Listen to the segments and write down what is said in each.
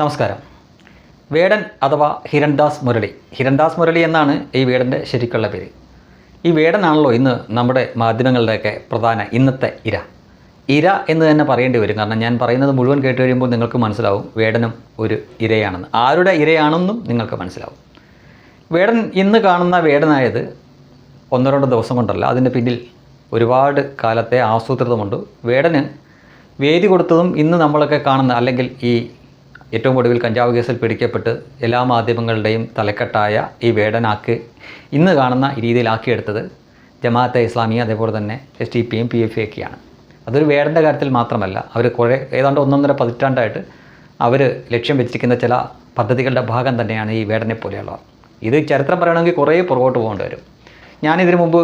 നമസ്കാരം. വേടൻ അഥവാ ഹിരൺദാസ് മുരളി. ഹിരൺദാസ് മുരളി എന്നാണ് ഈ വേടന്റെ ശരിക്കുള്ള പേര്. ഈ വേടനാണല്ലോ ഇന്ന് നമ്മുടെ മാധ്യമങ്ങളുടെയൊക്കെ പ്രധാന ഇന്നത്തെ ഇര. ഇര എന്ന് തന്നെ പറയേണ്ടി വരും. കാരണം ഞാൻ പറയുന്നത് മുഴുവൻ കേട്ട് കഴിയുമ്പോൾ നിങ്ങൾക്ക് മനസ്സിലാവും വേടനും ഒരു ഇരയാണെന്ന്. ആരുടെ ഇരയാണെന്നും നിങ്ങൾക്ക് മനസ്സിലാവും. വേടൻ ഇന്ന് കാണുന്ന വേടനായത് ഒന്നോ രണ്ടോ ദിവസം കൊണ്ടല്ല അതിന്റെ പിന്നിൽ ഒരുപാട് കാലത്തെ ആസൂത്രിതമുണ്ട്. വേടന് വേദി കൊടുത്തതും ഇന്ന് നമ്മളൊക്കെ കാണുന്ന അല്ലെങ്കിൽ ഈ ഏറ്റവും ഒടുവിൽ കഞ്ചാവ് കേസിൽ പിടിക്കപ്പെട്ട് എല്ലാ മാധ്യമങ്ങളുടെയും തലക്കെട്ടായ ഈ വേടനാക്ക് ഇന്ന് കാണുന്ന രീതിയിലാക്കിയെടുത്തത് ജമാഅത്തെ ഇസ്ലാമി അതേപോലെ തന്നെ S T P M P F ഒക്കെയാണ്. അതൊരു വേടന്റെ കാര്യത്തിൽ മാത്രമല്ല അവർ കുറേ ഏതാണ്ട് ഒന്നൊന്നര പതിറ്റാണ്ടായിട്ട് അവർ ലക്ഷ്യം വെച്ചിരിക്കുന്ന ചില പദ്ധതികളുടെ ഭാഗം തന്നെയാണ് ഈ വേടനെ പോലെയുള്ളവർ. ഇത് ചരിത്രം പറയണമെങ്കിൽ കുറേ പുറകോട്ട് പോകേണ്ടി വരും. ഞാനിതിനു മുമ്പ്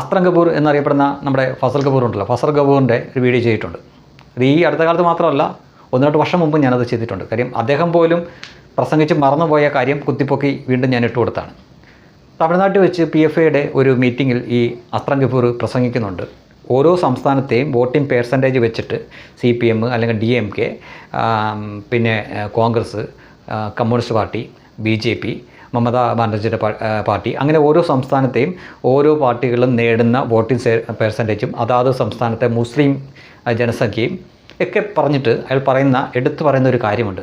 അസ്ത്രം കപൂർ എന്നറിയപ്പെടുന്ന നമ്മുടെ ഫസൽ കപൂർ ഉണ്ടല്ലോ ഫസൽ കപൂറിന്റെ ഒരു വീഡിയോ ചെയ്തിട്ടുണ്ട്. ഇത് ഈ അടുത്ത കാലത്ത് മാത്രമല്ല ഒന്ന് വർഷം മുമ്പ് ഞാനത് ചെയ്തിട്ടുണ്ട്. കാര്യം അദ്ദേഹം പോലും പ്രസംഗിച്ച് മറന്നുപോയ കാര്യം കുത്തിപ്പൊക്കി വീണ്ടും ഞാൻ ഇട്ട് കൊടുത്താണ്. തമിഴ്നാട്ടിൽ വെച്ച് പി എഫ് എയുടെ ഒരു മീറ്റിങ്ങിൽ ഈ അസ്ത്രം കപൂർ പ്രസംഗിക്കുന്നുണ്ട്. ഓരോ സംസ്ഥാനത്തെയും വോട്ടിംഗ് പേഴ്സന്റേജ് വെച്ചിട്ട് സി പി എം അല്ലെങ്കിൽ ഡി എം കെ പിന്നെ Congress communist party B J P Mamata ബാനർജിയുടെ പാർട്ടി അങ്ങനെ ഓരോ സംസ്ഥാനത്തെയും ഓരോ പാർട്ടികളും നേടുന്ന വോട്ടിംഗ് പേഴ്സന്റേജും അതാത് സംസ്ഥാനത്തെ മുസ്ലിം ജനസംഖ്യയും ഒക്കെ പറഞ്ഞിട്ട് അയാൾ പറയുന്ന എടുത്തു പറയുന്ന ഒരു കാര്യമുണ്ട്.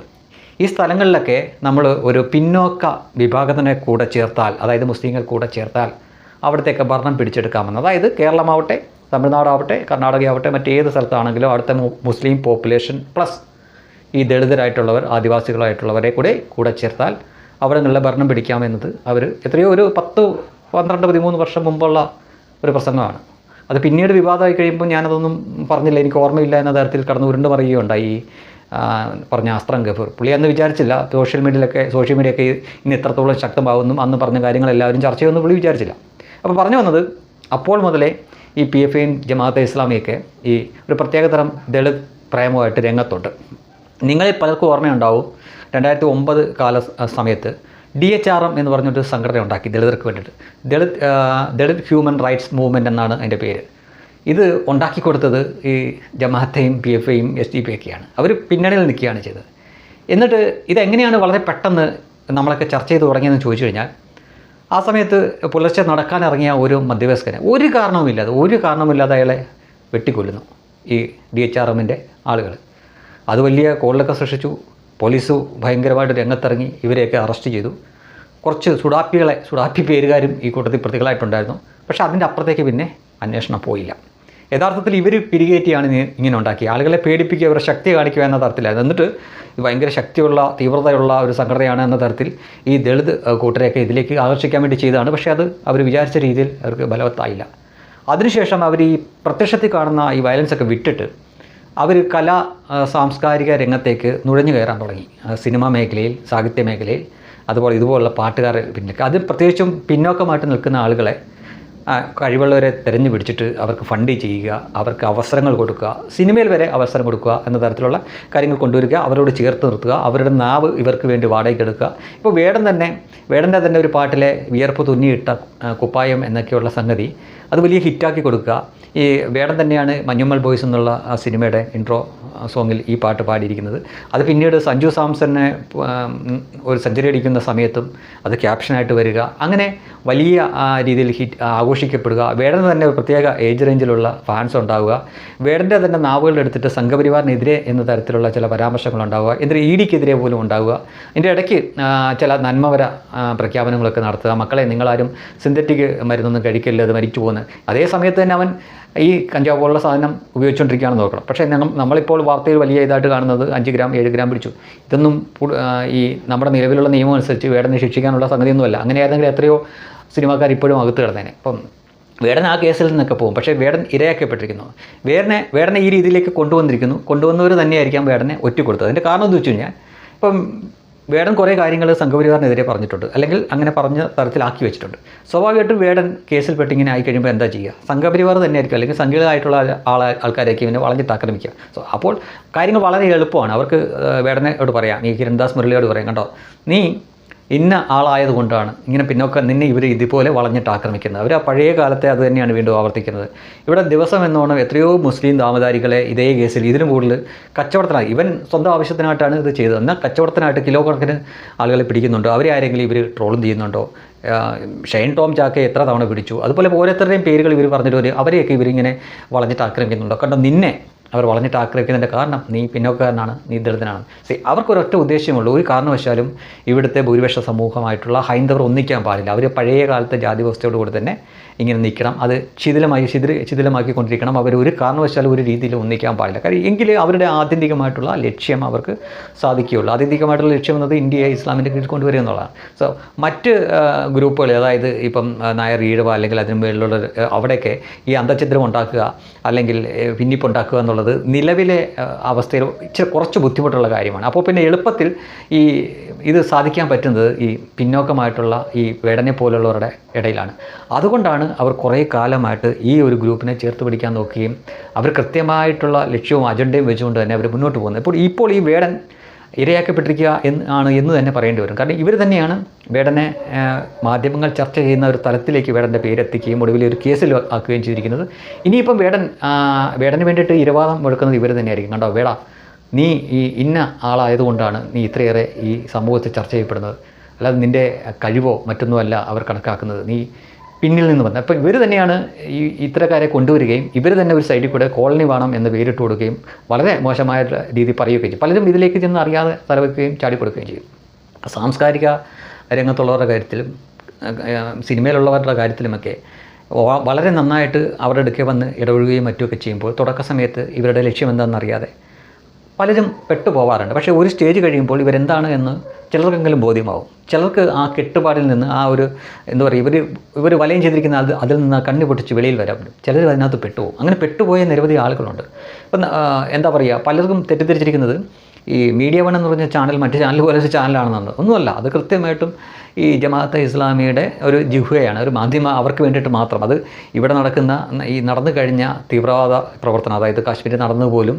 ഈ സ്ഥലങ്ങളിലൊക്കെ നമ്മൾ ഒരു പിന്നോക്ക വിഭാഗത്തിനെ കൂടെ ചേർത്താൽ അതായത് മുസ്ലിങ്ങൾ കൂടെ ചേർത്താൽ അവിടത്തേക്ക് ഭരണം പിടിച്ചെടുക്കാമെന്ന്. അതായത് കേരളമാവട്ടെ തമിഴ്നാടാവട്ടെ കർണാടകയാവട്ടെ മറ്റേത് സ്ഥലത്താണെങ്കിലും അവിടുത്തെ മുസ്ലിം പോപ്പുലേഷൻ പ്ലസ് ഈ ദളിതരായിട്ടുള്ളവർ ആദിവാസികളായിട്ടുള്ളവരെ കൂടെ കൂടെ ചേർത്താൽ അവിടങ്ങളിലെ ഭരണം പിടിക്കാമെന്നത് അവർ എത്രയോ ഒരു പത്ത് പന്ത്രണ്ട് പതിമൂന്ന് വർഷം മുമ്പുള്ള ഒരു പ്രസംഗമാണ്. അത് പിന്നീട് വിവാദമായി കഴിയുമ്പോൾ ഞാനതൊന്നും പറഞ്ഞില്ല. എനിക്ക് ഓർമ്മയില്ല എന്ന തരത്തിൽ കടന്നു ഉരുണ്ട് പറയുകയുണ്ടായി. ഈ പറഞ്ഞ അസ്ത്രം ഗഫൂർ. പുള്ളി അന്ന് വിചാരിച്ചില്ല. സോഷ്യൽ മീഡിയയിലൊക്കെ സോഷ്യൽ മീഡിയയൊക്കെ ഇന്ന് എത്രത്തോളം ശക്തമാകുന്നു അന്ന് പറഞ്ഞ കാര്യങ്ങളെല്ലാവരും ചർച്ച ചെയ്യുമെന്ന് പുള്ളി വിചാരിച്ചില്ല. അപ്പോൾ പറഞ്ഞു വന്നത് അപ്പോൾ മുതലേ ഈ പി എഫ് ഐയും ജമാഅത്തെ ഇസ്ലാമിയൊക്കെ ഈ ഒരു പ്രത്യേകതരം ദളിത് പ്രേമമായിട്ട് രംഗത്തുണ്ട്. നിങ്ങളിൽ പലർക്കും ഓർമ്മയുണ്ടാവും. രണ്ടായിരത്തി ഒമ്പത് കാല സമയത്ത് ഡി എച്ച് ആർ എം എന്ന് പറഞ്ഞൊരു സംഘടന ഉണ്ടാക്കി ദളിതർക്ക് വേണ്ടിയിട്ട്. Dalit Dalit human rights movement എന്നാണ് അതിന്റെ പേര്. ഇത് ഉണ്ടാക്കി കൊടുത്തത് ഈ ജമാഅത്തെയും പി എഫ് ഐയും എസ് ഡി പി ഒക്കെയാണ് അവർ പിന്നണിയിൽ നിൽക്കുകയാണ് ചെയ്തത്. എന്നിട്ട് ഇതെങ്ങനെയാണ് വളരെ പെട്ടെന്ന് നമ്മളൊക്കെ ചർച്ച ചെയ്ത് തുടങ്ങിയതെന്ന് ചോദിച്ചു കഴിഞ്ഞാൽ ആ സമയത്ത് പുലർച്ചെ നടക്കാനിറങ്ങിയ ഒരു മധ്യവയസ്കനെ ഒരു കാരണവുമില്ലാതെ ഒരു കാരണവുമില്ലാതെ അയാളെ വെട്ടിക്കൊല്ലുന്നു ഈ ഡി എച്ച് ആർ എമ്മിന്റെ ആളുകൾ. അത് വലിയ കോളിലൊക്കെ സൃഷ്ടിച്ചു. പോലീസ് ഭയങ്കരമായിട്ട് രംഗത്തിറങ്ങി ഇവരെയൊക്കെ അറസ്റ്റ് ചെയ്തു. കുറച്ച് സുഡാപ്പികളെ സുഡാപ്പി പേരുകാരും ഈ കൂട്ടത്തിൽ പ്രതികളായിട്ടുണ്ടായിരുന്നു. പക്ഷേ അതിന്റെ അപ്പുറത്തേക്ക് പിന്നെ അന്വേഷണം പോയില്ല. യഥാർത്ഥത്തിൽ ഇവർ പിരികേറ്റിയാണ് ഇങ്ങനെ ഉണ്ടാക്കി ആളുകളെ പേടിപ്പിക്കുക അവരുടെ ശക്തി കാണിക്കുക എന്ന തരത്തിലായിരുന്നു. എന്നിട്ട് ഭയങ്കര ശക്തിയുള്ള തീവ്രതയുള്ള ഒരു സംഘടനയാണ് എന്ന തരത്തിൽ ഈ ദളിത് കൂട്ടരെയൊക്കെ ഇതിലേക്ക് ആകർഷിക്കാൻ വേണ്ടി ചെയ്തതാണ്. പക്ഷേ അത് അവർ വിചാരിച്ച രീതിയിൽ അവർക്ക് ബലവത്തായില്ല. അതിനുശേഷം അവർ ഈ പ്രത്യക്ഷത്തിൽ കാണുന്ന ഈ വയലൻസൊക്കെ വിട്ടിട്ട് അവർ കലാ സാംസ്കാരിക രംഗത്തേക്ക് നുഴഞ്ഞു കയറാൻ തുടങ്ങി. സിനിമ മേഖലയിൽ സാഹിത്യ മേഖലയിൽ അതുപോലെ ഇതുപോലുള്ള പാട്ടുകാരെ പിന്നെ അത് പ്രത്യേകിച്ചും പിന്നോക്കമായിട്ട് നിൽക്കുന്ന ആളുകളെ കഴിവുള്ളവരെ തിരഞ്ഞു പിടിച്ചിട്ട് അവർക്ക് ഫണ്ട് ചെയ്യുക അവർക്ക് അവസരങ്ങൾ കൊടുക്കുക സിനിമയിൽ വരെ അവസരം കൊടുക്കുക എന്ന തരത്തിലുള്ള കാര്യങ്ങൾ കൊണ്ടുവരിക അവരോട് ചേർത്ത് നിർത്തുക അവരുടെ നാവ് ഇവർക്ക് വേണ്ടി വാടകയ്ക്ക് എടുക്കുക. ഇപ്പോൾ വേടൻ തന്നെ വേടന്റെ തന്നെ ഒരു പാട്ടിലെ വിയർപ്പ് തുന്നിയിട്ട കുപ്പായം എന്നൊക്കെയുള്ള സംഗതി അത് വലിയ ഹിറ്റാക്കി കൊടുക്കുക. ഈ വേടം തന്നെയാണ് മഞ്ഞുമ്മൽ ബോയ്സ് എന്നുള്ള ആ സിനിമയുടെ ഇൻട്രോ സോങ്ങിൽ ഈ പാട്ട് പാടിയിരിക്കുന്നത്. അത് പിന്നീട് സഞ്ജു സാംസനെ ഒരു സെഞ്ചുറി അടിക്കുന്ന സമയത്തും അത് ക്യാപ്ഷനായിട്ട് വരിക. അങ്ങനെ വലിയ രീതിയിൽ ഹിറ്റ് ആഘോഷിക്കപ്പെടുക. വേടന് തന്നെ ഒരു പ്രത്യേക ഏജ് റേഞ്ചിലുള്ള ഫാൻസ് ഉണ്ടാവുക. വേടന്റെ തന്നെ നാവുകൾ എടുത്തിട്ട് സംഘപരിവാറിനെതിരെ എന്ന തരത്തിലുള്ള ചില പരാമർശങ്ങൾ ഉണ്ടാവുക. എന്നിട്ട് ഇ ഡിക്കെതിരെ പോലും ഉണ്ടാവുക. ഇതിന്റെ ഇടയ്ക്ക് ചില നന്മവര പ്രഖ്യാപനങ്ങളൊക്കെ നടത്തുക. മക്കളെ നിങ്ങളാരും സിന്തറ്റിക് മരുന്നൊന്നും കഴിക്കരുത് അത് മരിച്ചു പോകുന്നത് അതേ സമയത്ത് തന്നെ അവൻ ഈ കഞ്ചാവ് പോലുള്ള സാധനം ഉപയോഗിച്ചുകൊണ്ടിരിക്കുകയാണെന്ന് നോക്കണം. പക്ഷേ നമ്മളിപ്പോൾ വാർത്തയിൽ വലിയ ഇതായിട്ട് കാണുന്നത് അഞ്ച് ഗ്രാം ഏഴ് ഗ്രാം പിടിച്ചു. ഇതൊന്നും ഈ നമ്മുടെ നിലവിലുള്ള നിയമം അനുസരിച്ച് വേടനെ ശിക്ഷിക്കാനുള്ള സംഗതിയൊന്നുമല്ല. അങ്ങനെ ആയിരുന്നെങ്കിൽ എത്രയോ സിനിമാക്കാർ ഇപ്പോഴും അകത്ത് കിടന്നേനെ. അപ്പം വേടൻ ആ കേസിൽ നിന്നൊക്കെ പോകും. പക്ഷേ വേടൻ ഇരയാക്കപ്പെട്ടിരിക്കുന്നു. വേടനെ വേടനെ ഈ രീതിയിലേക്ക് കൊണ്ടുവന്നിരിക്കുന്നു. കൊണ്ടുവന്നവർ തന്നെയായിരിക്കാം വേടനെ ഒറ്റ കൊടുത്തത് അതിന്റെ കാരണം എന്ന് വെച്ച് കഴിഞ്ഞാൽ ഇപ്പം വേടൻ കുറേ കാര്യങ്ങൾ സംഘപരിവാറിനെതിരെ പറഞ്ഞിട്ടുണ്ട്. അല്ലെങ്കിൽ അങ്ങനെ പറഞ്ഞ തരത്തിലാക്കി വെച്ചിട്ടുണ്ട്. സ്വാഭാവികമായിട്ടും വേടൻ കേസിൽ പെട്ടിങ്ങനെ ആയി കഴിയുമ്പോൾ എന്താ ചെയ്യുക? സംഘപരിവാർ തന്നെയായിരിക്കും. അല്ലെങ്കിൽ സംഘടിതമായിട്ടുള്ള ആളെ ആൾക്കാരൊക്കെ ഇവനെ വളഞ്ഞിട്ട് ആക്രമിക്കുക. സോ അപ്പോൾ കാര്യങ്ങൾ വളരെ എളുപ്പമാണ്. അവർക്ക് വേടനോട് പറയാം. ഈ കിരൺദാസ് മുരളിയോട് പറയാം. കണ്ടോ? നീ ഇന്ന ആളായതുകൊണ്ടാണ് ഇങ്ങനെ പിന്നോക്കം നിന്നെ ഇവർ ഇതുപോലെ വളഞ്ഞിട്ട് ആക്രമിക്കുന്നത്. അവർ ആ പഴയ കാലത്തെ അത് തന്നെയാണ് വീണ്ടും ആവർത്തിക്കുന്നത്. ഇവിടെ ദിവസം എന്നോണം എത്രയോ മുസ്ലിം ദാമദാരികളെ ഇതേ കേസിൽ ഇതിനും കൂടുതൽ കച്ചവടത്തിനായി ഇവൻ സ്വന്തം ആവശ്യത്തിനായിട്ടാണ് ഇത് ചെയ്തത്. എന്നാൽ കച്ചവടത്തിനായിട്ട് കിലോ കണക്കിന് ആളുകളെ പിടിക്കുന്നുണ്ടോ? അവരെ ആരെങ്കിലും ഇവർ ട്രോളും ചെയ്യുന്നുണ്ടോ? ഷെയ്ൻ ടോം ചാക്കെ എത്ര തവണ പിടിച്ചു? അതുപോലെ ഓരോരുത്തരുടെയും പേരുകൾ ഇവർ പറഞ്ഞിട്ട് വരും. അവരെയൊക്കെ ഇവരിങ്ങനെ വളഞ്ഞിട്ട് ആക്രമിക്കുന്നുണ്ടോ? കണ്ടോ നിന്നെ അവർ വളഞ്ഞിട്ട് ആക്രമിക്കുന്നതിന്റെ കാരണം നീ പിന്നോക്കക്കാരനാണ് നീ ദളിതനാണ്. സി അവർക്കൊരൊറ്റ ഉദ്ദേശ്യമുള്ളൂ. ഒരു കാരണവശാലും ഇവിടുത്തെ ഭൂരിപക്ഷ സമൂഹമായിട്ടുള്ള ഹൈന്ദവർ ഒന്നിക്കാൻ പാടില്ല. അവർ പഴയ കാലത്തെ ജാതി വ്യവസ്ഥയോടുകൂടി തന്നെ ഇങ്ങനെ നിൽക്കണം. അത് ശിഥിലമായി ശിഥിര ശിഥിലമാക്കിക്കൊണ്ടിരിക്കണം. അവർ ഒരു കാരണവശാലും ഒരു രീതിയിൽ ഒന്നിക്കാൻ പാടില്ല. കാര്യം എങ്കിൽ അവരുടെ ആത്യന്തികമായിട്ടുള്ള ലക്ഷ്യം അവർക്ക് സാധിക്കുകയുള്ളൂ. ആത്യന്തികമായിട്ടുള്ള ലക്ഷ്യം എന്നത് ഇന്ത്യയെ ഇസ്ലാമിന്റെ കീഴിൽ കൊണ്ടുവരിക എന്നുള്ളതാണ്. സോ മറ്റ് ഗ്രൂപ്പുകൾ അതായത് ഇപ്പം നായർ ഈഴവ അല്ലെങ്കിൽ അതിന് മേലുള്ള അവിടെയൊക്കെ ഈ അന്തഛിദ്രം ഉണ്ടാക്കുക അല്ലെങ്കിൽ ഭിന്നിപ്പുണ്ടാക്കുക എന്നുള്ളത് നിലവിലെ അവസ്ഥയിൽ ഇച്ചിരി കുറച്ച് ബുദ്ധിമുട്ടുള്ള കാര്യമാണ്. അപ്പോൾ പിന്നെ എളുപ്പത്തിൽ ഈ ഇത് സാധിക്കാൻ പറ്റുന്നത് ഈ പിന്നോക്കമായിട്ടുള്ള ഈ വേടനെ പോലുള്ളവരുടെ ഇടയിലാണ്. അതുകൊണ്ടാണ് അവർ കുറേ കാലമായിട്ട് ഈ ഒരു ഗ്രൂപ്പിനെ ചേർത്ത് പിടിക്കാൻ നോക്കുകയും അവർ കൃത്യമായിട്ടുള്ള ലക്ഷ്യവും അജണ്ടയും വെച്ചുകൊണ്ട് തന്നെ അവർ മുന്നോട്ട് പോകുന്നത്. ഇപ്പോൾ ഇപ്പോൾ ഈ വേടൻ ഇരയാക്കപ്പെട്ടിരിക്കുക എന്ന് ആണ് എന്ന് തന്നെ പറയേണ്ടി വരും. കാരണം ഇവർ തന്നെയാണ് വേടനെ മാധ്യമങ്ങൾ ചർച്ച ചെയ്യുന്ന ഒരു തലത്തിലേക്ക് വേടന്റെ പേരെത്തിക്കുകയും ഒടുവിൽ ഒരു കേസിൽ ആക്കുകയും ചെയ്തിരിക്കുന്നത്. ഇനിയിപ്പം വേടൻ വേടന് വേണ്ടിയിട്ട് ഇരവാദം മുഴക്കുന്നത് ഇവർ തന്നെയായിരിക്കും. കണ്ടോ വേട നീ ഈ ഇന്ന ആളായതുകൊണ്ടാണ് നീ ഇത്രയേറെ ഈ സമൂഹത്തിൽ ചർച്ച ചെയ്യപ്പെടുന്നത്. അല്ലാതെ നിന്റെ കഴിവോ മറ്റൊന്നുമല്ല അവർ കണക്കാക്കുന്നത്. നീ പിന്നിൽ നിന്ന് വന്നത്. അപ്പോൾ ഇവർ തന്നെയാണ് ഈ ഇത്തരക്കാരെ കൊണ്ടുവരികയും ഇവർ തന്നെ ഒരു സൈഡിൽ കൂടെ കോളനി വേണം എന്ന് പേരിട്ട് കൊടുക്കുകയും വളരെ മോശമായ രീതി പറയുകയും ചെയ്യും പലരും ഇതിലേക്ക് ചെന്ന് അറിയാതെ തലവെക്കുകയും ചാടിക്കൊടുക്കുകയും ചെയ്യും സാംസ്കാരിക രംഗത്തുള്ളവരുടെ കാര്യത്തിലും സിനിമയിലുള്ളവരുടെ കാര്യത്തിലുമൊക്കെ വളരെ നന്നായിട്ട് അവരുടെ അടുക്കെ വന്ന് ഇടപഴകുകയും മറ്റുമൊക്കെ ചെയ്യുമ്പോൾ തുടക്ക സമയത്ത് ഇവരുടെ ലക്ഷ്യം എന്താണെന്നറിയാതെ പലരും പെട്ടുപോകാറുണ്ട് പക്ഷേ ഒരു സ്റ്റേജ് കഴിയുമ്പോൾ ഇവരെന്താണ് എന്ന് ചിലർക്കെങ്കിലും ബോധ്യമാവും. ചിലർക്ക് ആ കെട്ടുപാടിൽ നിന്ന് ആ ഒരു എന്താ പറയുക ഇവർ ഇവർ വലയം ചെയ്തിരിക്കുന്ന അത് അതിൽ നിന്ന് കണ്ണു പൊട്ടിച്ച് വെളിയിൽ വരാൻ പറ്റും. ചിലർ അതിനകത്ത് പെട്ടുപോകും. അങ്ങനെ പെട്ടുപോയ നിരവധി ആളുകളുണ്ട്. ഇപ്പം എന്താ പറയുക പലർക്കും തെറ്റിദ്ധരിച്ചിരിക്കുന്നത് ഈ മീഡിയ വൺ എന്ന് പറഞ്ഞ ചാനൽ മറ്റു ചാനൽ പോലെ ഒരു ചാനലാണെന്നത് ഒന്നുമല്ല അത് കൃത്യമായിട്ടും ഈ ജമാഅത്തെ ഇസ്ലാമിയുടെ ഒരു ജിഹ്വയാണ് ഒരു മാധ്യമ അവർക്ക് വേണ്ടിയിട്ട് മാത്രം. അത് ഇവിടെ നടക്കുന്ന ഈ നടന്നു കഴിഞ്ഞ തീവ്രവാദ പ്രവർത്തനം അതായത് കാശ്മീരിൽ നടന്നു പോലും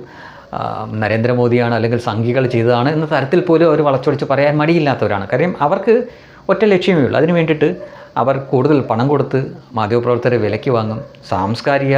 നരേന്ദ്രമോദിയാണ് അല്ലെങ്കിൽ സംഘികൾ ചെയ്തതാണ് എന്ന തരത്തിൽ പോലും അവർ വളച്ചൊടിച്ച് പറയാൻ മടിയില്ലാത്തവരാണ്. കാര്യം അവർക്ക് ഒറ്റ ലക്ഷ്യമേ ഉള്ളൂ. അതിന് വേണ്ടിയിട്ട് അവർ കൂടുതൽ പണം കൊടുത്ത് മാധ്യമപ്രവർത്തകരെ വിലയ്ക്ക് വാങ്ങും. സാംസ്കാരിക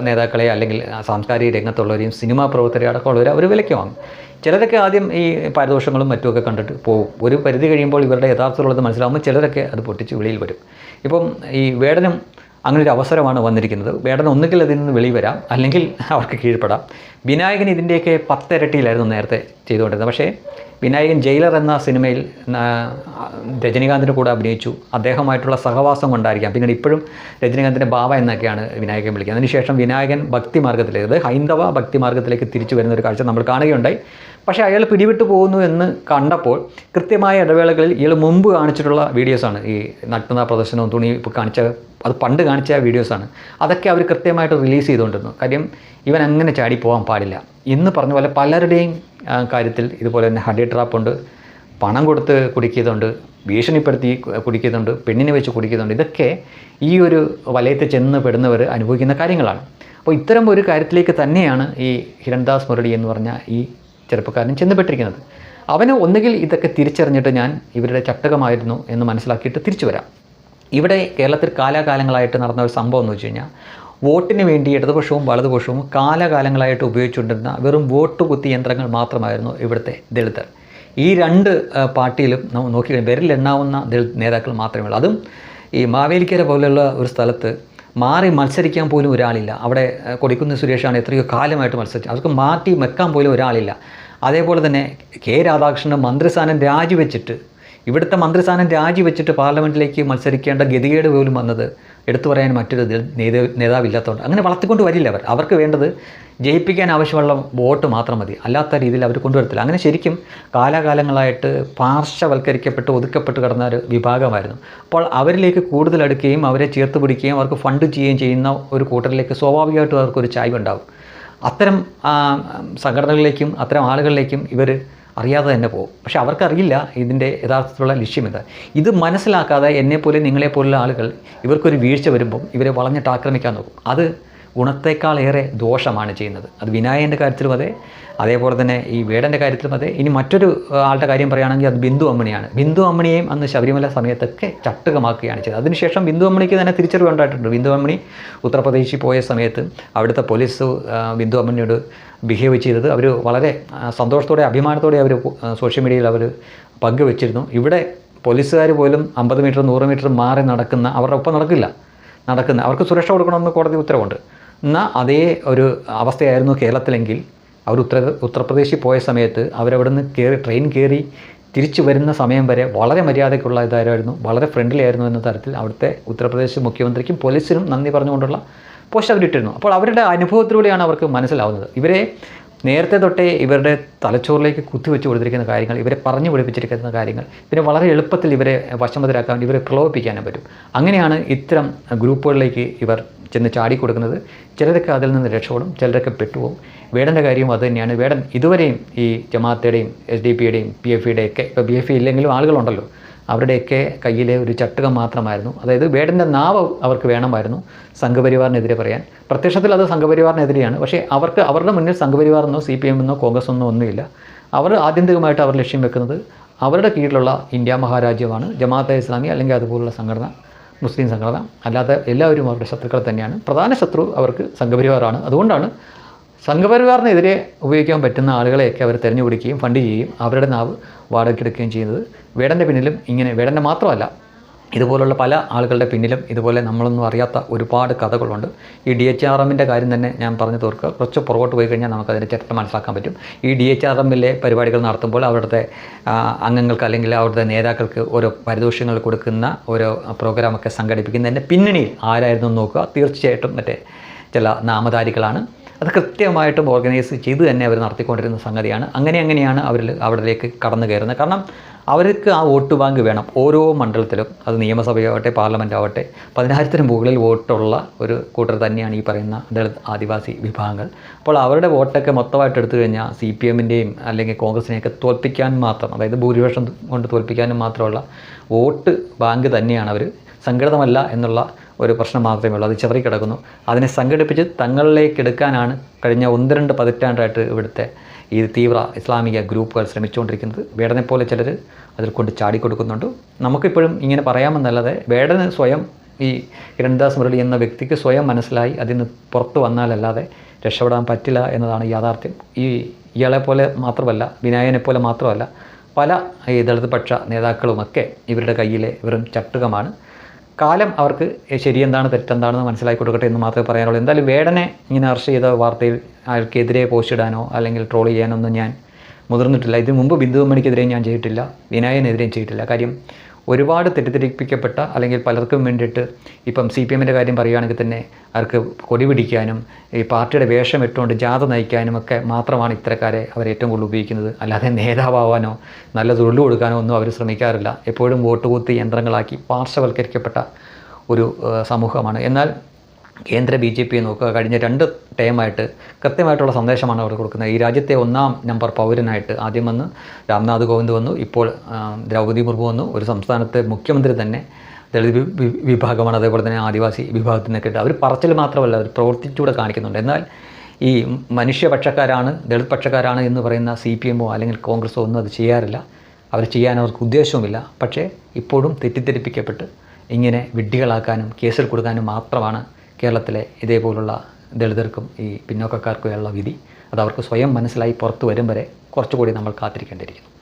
നേതാക്കളെ അല്ലെങ്കിൽ സാംസ്കാരിക രംഗത്തുള്ളവരെയും സിനിമാ പ്രവർത്തകരെ അടക്കമുള്ളവരെ അവർ വിലയ്ക്ക് വാങ്ങും. ചിലരൊക്കെ ആദ്യം ഈ പാരിതോഷങ്ങളും മറ്റുമൊക്കെ കണ്ടിട്ട് പോകും. ഒരു പരിധി കഴിയുമ്പോൾ ഇവരുടെ യഥാർത്ഥമുള്ളത് മനസ്സിലാകുമ്പോൾ ചിലരൊക്കെ അത് പൊട്ടിച്ച് വെളിയിൽ വരും. ഇപ്പം ഈ വേടനും അങ്ങനെ ഒരു അവസരമാണ് വന്നിരിക്കുന്നത്. വേടൻ ഒന്നുകിൽ അതിൽ നിന്ന് വെളി വരാം അല്ലെങ്കിൽ അവർക്ക് കീഴ്പ്പെടാം. വിനായകൻ ഇതിന്റെയൊക്കെ പത്തിരട്ടിയിലായിരുന്നു നേരത്തെ ചെയ്തുകൊണ്ടിരുന്നത്. പക്ഷേ വിനായകൻ ജയിലർ എന്ന സിനിമയിൽ രജനീകാന്തിന്റെ കൂടെ അഭിനയിച്ചു. അദ്ദേഹമായിട്ടുള്ള സഹവാസം കൊണ്ടായിരിക്കാം. പിന്നീട് ഇപ്പോഴും രജനീകാന്തിന്റെ ബാബ എന്നൊക്കെയാണ് വിനായകൻ വിളിക്കുന്നത്. അതിനുശേഷം വിനായകൻ ഭക്തി മാർഗത്തിലേക്ക് ഹൈന്ദവ ഭക്തി മാർഗത്തിലേക്ക് തിരിച്ചു വരുന്ന ഒരു കാഴ്ച നമ്മൾ കാണുകയുണ്ടായി. പക്ഷേ അയാൾ പിടിവിട്ടു പോകുന്നു എന്ന് കണ്ടപ്പോൾ കൃത്യമായ ഇടവേളകളിൽ ഇയാൾ മുമ്പ് കാണിച്ചിട്ടുള്ള വീഡിയോസാണ്. ഈ നഗ്നത പ്രദർശനവും തുണി ഇപ്പോൾ കാണിച്ച അത് പണ്ട് കാണിച്ച വീഡിയോസാണ്. അതൊക്കെ അവർ കൃത്യമായിട്ട് റിലീസ് ചെയ്തുകൊണ്ടിരുന്നു. കാര്യം ഇവൻ അങ്ങനെ ചാടി പോകാൻ പാടില്ല. എന്ന് പറഞ്ഞ പോലെ പലരുടെയും കാര്യത്തിൽ ഇതുപോലെ തന്നെ ഹഡി ട്രാപ്പുണ്ട് പണം കൊടുത്ത് കുടിക്കിയതുണ്ട് ഭീഷണിപ്പെടുത്തി കുടിക്കിയതുണ്ട് പെണ്ണിനെ വെച്ച് കുടിക്കുന്നുണ്ട് ഇതൊക്കെ ഈ ഒരു വലയത്തിൽ ചെന്ന് പെടുന്നവർ അനുഭവിക്കുന്ന കാര്യങ്ങളാണ്. അപ്പോൾ ഇത്തരം ഒരു കാര്യത്തിലേക്ക് തന്നെയാണ് ഈ ഹിരൺദാസ് മുരളി എന്ന് പറഞ്ഞ ഈ ചെറുപ്പക്കാരൻ ചെന്നപ്പെട്ടിരിക്കുന്നത് അവന് ഒന്നുകിൽ ഇതൊക്കെ തിരിച്ചറിഞ്ഞിട്ട് ഞാൻ ഇവരുടെ ചട്ടകമായിരുന്നു എന്ന് മനസ്സിലാക്കിയിട്ട് തിരിച്ചു വരാം. ഇവിടെ കേരളത്തിൽ കാലാകാലങ്ങളായിട്ട് നടന്ന ഒരു സംഭവം എന്ന് വെച്ച് കഴിഞ്ഞാൽ വോട്ടിന് വേണ്ടി ഇടതുപക്ഷവും വലതുപക്ഷവും കാലകാലങ്ങളായിട്ട് ഉപയോഗിച്ചുകൊണ്ടിരുന്ന വെറും വോട്ട് കുത്തി യന്ത്രങ്ങൾ മാത്രമായിരുന്നു ഇവിടുത്തെ ദളിതർ. ഈ രണ്ട് പാർട്ടിയിലും നോക്കി വിരലിൽ എണ്ണാവുന്ന ദളിത് നേതാക്കൾ മാത്രമേ ഉള്ളൂ. അതും ഈ മാവേലിക്കര പോലെയുള്ള ഒരു സ്ഥലത്ത് മാറി മത്സരിക്കാൻ പോലും ഒരാളില്ല. അവിടെ കൊടിക്കുന്ന് സുരേഷാണ് എത്രയോ കാലമായിട്ട് മത്സരിച്ചത്. അവർക്ക് മാറ്റി വെക്കാൻ പോലും ഒരാളില്ല. അതേപോലെ തന്നെ കെ രാധാകൃഷ്ണൻ മന്ത്രിസ്ഥാനം രാജിവെച്ചിട്ട് ഇവിടുത്തെ മന്ത്രിസ്ഥാനം രാജിവെച്ചിട്ട് പാർലമെന്റിലേക്ക് മത്സരിക്കേണ്ട ഗതികേട് പോലും വന്നത് എടുത്തു പറയാൻ മറ്റൊരു നേതാവില്ലാത്തതുകൊണ്ട്. അങ്ങനെ വളർത്തിക്കൊണ്ട് വരില്ല അവർ. അവർക്ക് വേണ്ടത് ജയിപ്പിക്കാൻ ആവശ്യമുള്ള വോട്ട് മാത്രം മതി. അല്ലാത്ത രീതിയിൽ അവർ കൊണ്ടുവരത്തില്ല. അങ്ങനെ ശരിക്കും കാലാകാലങ്ങളായിട്ട് പാർശ്വവൽക്കരിക്കപ്പെട്ട് ഒതുക്കപ്പെട്ട് കിടന്ന ഒരു വിഭാഗമായിരുന്നു. അപ്പോൾ അവരിലേക്ക് കൂടുതൽ അടുക്കുകയും അവരെ ചേർത്ത് പിടിക്കുകയും അവർക്ക് ഫണ്ട് ചെയ്യുകയും ചെയ്യുന്ന ഒരു കൂട്ടറിലേക്ക് സ്വാഭാവികമായിട്ടും അവർക്കൊരു ചായ്വ് ഉണ്ടാകും അത്തരം സംഘടനകളിലേക്കും അത്തരം ആളുകളിലേക്കും ഇവർ അറിയാതെ തന്നെ പോകും. പക്ഷെ അവർക്കറിയില്ല ഇതിന്റെ യഥാർത്ഥത്തിലുള്ള ലക്ഷ്യം എന്താ. ഇത് മനസ്സിലാക്കാതെ എന്നെപ്പോലെ നിങ്ങളെപ്പോലുള്ള ആളുകൾ ഇവർക്കൊരു വീഴ്ച വരുമ്പം ഇവരെ വളഞ്ഞിട്ട് ആക്രമിക്കാൻ നോക്കും. അത് ഗുണത്തേക്കാളേറെ ദോഷമാണ് ചെയ്യുന്നത്. അത് വിനായകന്റെ കാര്യത്തിലും അതെ അതേപോലെ തന്നെ ഈ വേടന്റെ കാര്യത്തിലും അതെ. ഇനി മറ്റൊരു ആളുടെ കാര്യം പറയുകയാണെങ്കിൽ അത് ബിന്ദു അമ്മണിയാണ്. ബിന്ദു അമ്മണിയെയും അന്ന് ശബരിമല സമയത്തൊക്കെ ചട്ടുകമാക്കുകയാണ് ചെയ്തത്. അതിനുശേഷം ബിന്ദു അമ്മണിക്ക് തന്നെ തിരിച്ചറിവ് ഉണ്ടായിട്ടുണ്ട്. ബിന്ദു അമ്മണി ഉത്തർപ്രദേശിൽ പോയ സമയത്ത് അവിടുത്തെ പോലീസ് ബിന്ദു അമ്മണിയോട് ബിഹേവ് ചെയ്തത്. അവർ വളരെ സന്തോഷത്തോടെ അഭിമാനത്തോടെ അവർ സോഷ്യൽ മീഡിയയിൽ അവർ പങ്കുവെച്ചിരുന്നു. ഇവിടെ പോലീസുകാർ പോലും അമ്പത് മീറ്റർ നൂറ് മീറ്റർ മാറി നടക്കുന്ന അവരുടെ ഒപ്പം നടക്കില്ല. നടക്കുന്ന അവർക്ക് സുരക്ഷ കൊടുക്കണമെന്ന് കോടതി ഉത്തരവുണ്ട്. എന്നാൽ അതേ ഒരു അവസ്ഥയായിരുന്നു കേരളത്തിലെങ്കിൽ. അവർ ഉത്തര ഉത്തർപ്രദേശിൽ പോയ സമയത്ത് അവരവിടെ നിന്ന് കയറി ട്രെയിൻ കയറി തിരിച്ചു വരുന്ന സമയം വരെ വളരെ മര്യാദയ്ക്കുള്ള ഇതായിരുന്നു വളരെ ഫ്രണ്ട്ലി ആയിരുന്നു എന്ന തരത്തിൽ അവിടുത്തെ ഉത്തർപ്രദേശ് മുഖ്യമന്ത്രിക്കും പോലീസിനും നന്ദി പറഞ്ഞുകൊണ്ടുള്ള പോസ്റ്റ് അവരിട്ടിരുന്നു അപ്പോൾ അവരുടെ അനുഭവത്തിലൂടെയാണ് അവർക്ക് മനസ്സിലാവുന്നത്. ഇവരെ നേരത്തെ തൊട്ടേ ഇവരുടെ തലച്ചോറിലേക്ക് കുത്തിവെച്ച് കൊടുത്തിരിക്കുന്ന കാര്യങ്ങൾ ഇവരെ പറഞ്ഞു പഠിപ്പിച്ചിരിക്കുന്ന കാര്യങ്ങൾ പിന്നെ വളരെ എളുപ്പത്തിൽ ഇവരെ വശമതരാക്കാൻ ഇവരെ പ്രലോഭിപ്പിക്കാനും പറ്റും. അങ്ങനെയാണ് ഇത്തരം ഗ്രൂപ്പുകളിലേക്ക് ഇവർ ചെന്ന് ചാടി കൊടുക്കുന്നത് ചിലരൊക്കെ അതിൽ നിന്ന് രക്ഷപ്പെടും ചിലരൊക്കെ പെട്ടുപോകും. വേടന്റെ കാര്യവും അത് തന്നെയാണ്. വേടൻ ഇതുവരെയും ഈ ജമാഅത്തയുടെയും എസ് ഡി പിയുടെയും പി എഫ് ഇയുടെ ഒക്കെ ഇപ്പോൾ ബി എഫ് ഇല്ലെങ്കിലും ആളുകളുണ്ടല്ലോ. അവരുടെയൊക്കെ കയ്യിലെ ഒരു ചട്ടുകം മാത്രമായിരുന്നു. അതായത് വേടന്റെ നാവ് അവർക്ക് വേണമായിരുന്നു സംഘപരിവാറിനെതിരെ പറയാൻ. പ്രത്യക്ഷത്തിൽ അത് സംഘപരിവാറിനെതിരെയാണ്. പക്ഷേ അവർക്ക് അവരുടെ മുന്നിൽ സംഘപരിവാറെന്നോ സി പി എമ്മെന്നോ കോൺഗ്രസ് ഒന്നോ ഒന്നുമില്ല. അവർ ആത്യന്തികമായിട്ട് അവർ ലക്ഷ്യം വെക്കുന്നത് അവരുടെ കീഴിലുള്ള ഇന്ത്യ മഹാരാജ്യമാണ് ജമാഅത്തെ ഇസ്ലാമി അല്ലെങ്കിൽ അതുപോലുള്ള സംഘടന. മുസ്ലിം സംഘടന. അല്ലാതെ എല്ലാവരും അവരുടെ ശത്രുക്കൾ തന്നെയാണ്. പ്രധാന ശത്രു അവർക്ക് സംഘപരിവാറാണ്. അതുകൊണ്ടാണ് സംഘപരിവാറിനെതിരെ ഉപയോഗിക്കാൻ പറ്റുന്ന ആളുകളെയൊക്കെ അവർ തിരഞ്ഞുപിടിക്കുകയും ഫണ്ട് ചെയ്യുകയും അവരുടെ നാവ് വാടകയ്ക്കെടുക്കുകയും ചെയ്യുന്നത്. വേടന്റെ പിന്നിലും ഇങ്ങനെ വേടന്റെ മാത്രമല്ല ഇതുപോലുള്ള പല ആളുകളുടെ പിന്നിലും ഇതുപോലെ നമ്മളൊന്നും അറിയാത്ത ഒരുപാട് കഥകളുണ്ട്. ഈ ഡി എച്ച് ആർ എമ്മിന്റെ കാര്യം തന്നെ ഞാൻ പറഞ്ഞു തീർക്കുക. കുറച്ച് പുറകോട്ട് പോയി കഴിഞ്ഞാൽ നമുക്കതിന്റെ ചരിത്രം മനസ്സിലാക്കാൻ പറ്റും. ഈ ഡി എച്ച് ആർ എമ്മിലെ പരിപാടികൾ നടത്തുമ്പോൾ അവരുടെ അംഗങ്ങൾക്ക് അല്ലെങ്കിൽ അവരുടെ നേതാക്കൾക്ക് ഓരോ പരിദോഷങ്ങൾ കൊടുക്കുന്ന ഓരോ പ്രോഗ്രാമൊക്കെ സംഘടിപ്പിക്കുന്നതിന്റെ പിന്നണിയിൽ ആരായിരുന്നു നോക്കുക. തീർച്ചയായിട്ടും മറ്റേ ചില നാമധാരികളാണ്. അത് കൃത്യമായിട്ടും ഓർഗനൈസ് ചെയ്ത് തന്നെ അവർ നടത്തിക്കൊണ്ടിരുന്ന സംഗതിയാണ്. അങ്ങനെ അങ്ങനെയാണ് അവരിൽ അവിടേക്ക് കടന്നു കയറുന്നത്. കാരണം അവർക്ക് ആ വോട്ട് ബാങ്ക് വേണം. ഓരോ മണ്ഡലത്തിലും അത് നിയമസഭയാവട്ടെ പാർലമെന്റ് ആവട്ടെ പതിനായിരത്തിന് മുകളിൽ വോട്ടുള്ള ഒരു കൂട്ടർ തന്നെയാണ് ഈ പറയുന്ന ദളിത് ആദിവാസി വിഭാഗങ്ങൾ. അപ്പോൾ അവരുടെ വോട്ടൊക്കെ മൊത്തമായിട്ട് എടുത്തു കഴിഞ്ഞാൽ സി പി എമ്മിന്റെയും അല്ലെങ്കിൽ കോൺഗ്രസിനെയൊക്കെ തോൽപ്പിക്കാൻ മാത്രം അതായത് ഭൂരിപക്ഷം കൊണ്ട് തോൽപ്പിക്കാനും മാത്രമുള്ള വോട്ട് ബാങ്ക് തന്നെയാണ് അവർ. സംഘടിതമല്ല എന്നുള്ള ഒരു പ്രശ്നം മാത്രമേ ഉള്ളൂ. അത് ചെറിയ കിടക്കുന്നു അതിനെ സംഘടിപ്പിച്ച് തങ്ങളിലേക്ക് എടുക്കാനാണ് കഴിഞ്ഞ ഒന്ന് രണ്ട് പതിറ്റാണ്ടായിട്ട് ഇവിടുത്തെ ഈ തീവ്ര ഇസ്ലാമിക ഗ്രൂപ്പുകൾ ശ്രമിച്ചുകൊണ്ടിരിക്കുന്നത് വേടനെ പോലെ ചിലർ അതിൽ കൊണ്ട് ചാടിക്കൊടുക്കുന്നുണ്ട്. നമുക്കിപ്പോഴും ഇങ്ങനെ പറയാമെന്നല്ലാതെ വേടന് സ്വയം ഈ കിരൺദാസ് മുരളി എന്ന വ്യക്തിക്ക് സ്വയം മനസ്സിലായി അതിൽ നിന്ന് പുറത്തു വന്നാലല്ലാതെ രക്ഷപ്പെടാൻ പറ്റില്ല എന്നതാണ് യാഥാർത്ഥ്യം. ഈ ഇയാളെ പോലെ മാത്രമല്ല വിനായനെ പോലെ മാത്രമല്ല പല ഈ ദളിതപക്ഷ നേതാക്കളുമൊക്കെ ഇവരുടെ കയ്യിലെ വെറും ചട്ടുകമാണ്. കാലം അവർക്ക് ശരിയെന്താണ് തെറ്റെന്താണെന്ന് മനസ്സിലാക്കി കൊടുക്കട്ടെ എന്ന് മാത്രമേ പറയാനുള്ളൂ. എന്തായാലും വേടനെ ഇങ്ങനെ അറസ്റ്റ് ചെയ്ത വാർത്തയിൽ അയാൾക്കെതിരെ പോസ്റ്റ് ഇടാനോ അല്ലെങ്കിൽ ട്രോൾ ചെയ്യാനോ ഒന്നും ഞാൻ മുതിർന്നിട്ടില്ല. ഇതിനു മുമ്പ് ബിന്ദു അമ്മണിക്കെതിരെ ഞാൻ ചെയ്തിട്ടില്ല. വിനായകനെതിരെയും ചെയ്തിട്ടില്ല. കാര്യം ഒരുപാട് തെറ്റിദ്ധരിപ്പിക്കപ്പെട്ട അല്ലെങ്കിൽ പലർക്കും വേണ്ടിയിട്ട് ഇപ്പം സി പി എമ്മിന്റെ കാര്യം പറയുകയാണെങ്കിൽ തന്നെ അവർക്ക് കൊടി പിടിക്കാനും ഈ പാർട്ടിയുടെ വേഷം ഇട്ടുകൊണ്ട് ജാഥ നയിക്കാനും ഒക്കെ മാത്രമാണ് ഇത്തരക്കാരെ അവർ ഏറ്റവും കൂടുതൽ ഉപയോഗിക്കുന്നത്. അല്ലാതെ നേതാവാനോ നല്ല തൊഴിൽ കൊടുക്കാനോ ഒന്നും അവർ ശ്രമിക്കാറില്ല. എപ്പോഴും വോട്ട് കൂത്തി യന്ത്രങ്ങളാക്കി പാർശ്വവൽക്കരിക്കപ്പെട്ട ഒരു സമൂഹമാണ്. എന്നാൽ കേന്ദ്ര ബി ജെ പിയെ നോക്കുക. കഴിഞ്ഞ രണ്ട് ടൈമായിട്ട് കൃത്യമായിട്ടുള്ള സന്ദേശമാണ് അവർ കൊടുക്കുന്നത്. ഈ രാജ്യത്തെ ഒന്നാം നമ്പർ പൗരനായിട്ട് ആദ്യം വന്ന് രാംനാഥ് കോവിന്ദ് വന്നു. ഇപ്പോൾ ദ്രൗപദി മുർമു വന്നു. ഒരു സംസ്ഥാനത്തെ മുഖ്യമന്ത്രി തന്നെ ദളിത് വിഭാഗമാണ്. അതേപോലെ തന്നെ ആദിവാസി വിഭാഗത്തിൽ നിന്നൊക്കെ അവർ പറച്ചിൽ മാത്രമല്ല അവർ പ്രവർത്തിച്ചൂടെ കാണിക്കുന്നുണ്ട്. എന്നാൽ ഈ മനുഷ്യപക്ഷക്കാരാണ് ദളിത് പക്ഷക്കാരാണ് എന്ന് പറയുന്ന സി പി എമ്മോ അല്ലെങ്കിൽ കോൺഗ്രസോ ഒന്നും അത് ചെയ്യാറില്ല. അവർ ചെയ്യാൻ അവർക്ക് ഉദ്ദേശവുമില്ല. പക്ഷേ ഇപ്പോഴും തെറ്റിദ്ധരിപ്പിക്കപ്പെട്ട് ഇങ്ങനെ വിഡ്ഢികളാക്കാനും കേസിൽ കൊടുക്കാനും മാത്രമാണ് കേരളത്തിലെ ഇതേപോലുള്ള ദളിതർക്കും ഈ പിന്നോക്കക്കാർക്കുമുള്ള വിധി അത് അവർക്ക് സ്വയം മനസ്സിലായി പുറത്തു വരും വരെ കുറച്ചുകൂടി നമ്മൾ കാത്തിരിക്കേണ്ടിയിരിക്കുന്നു.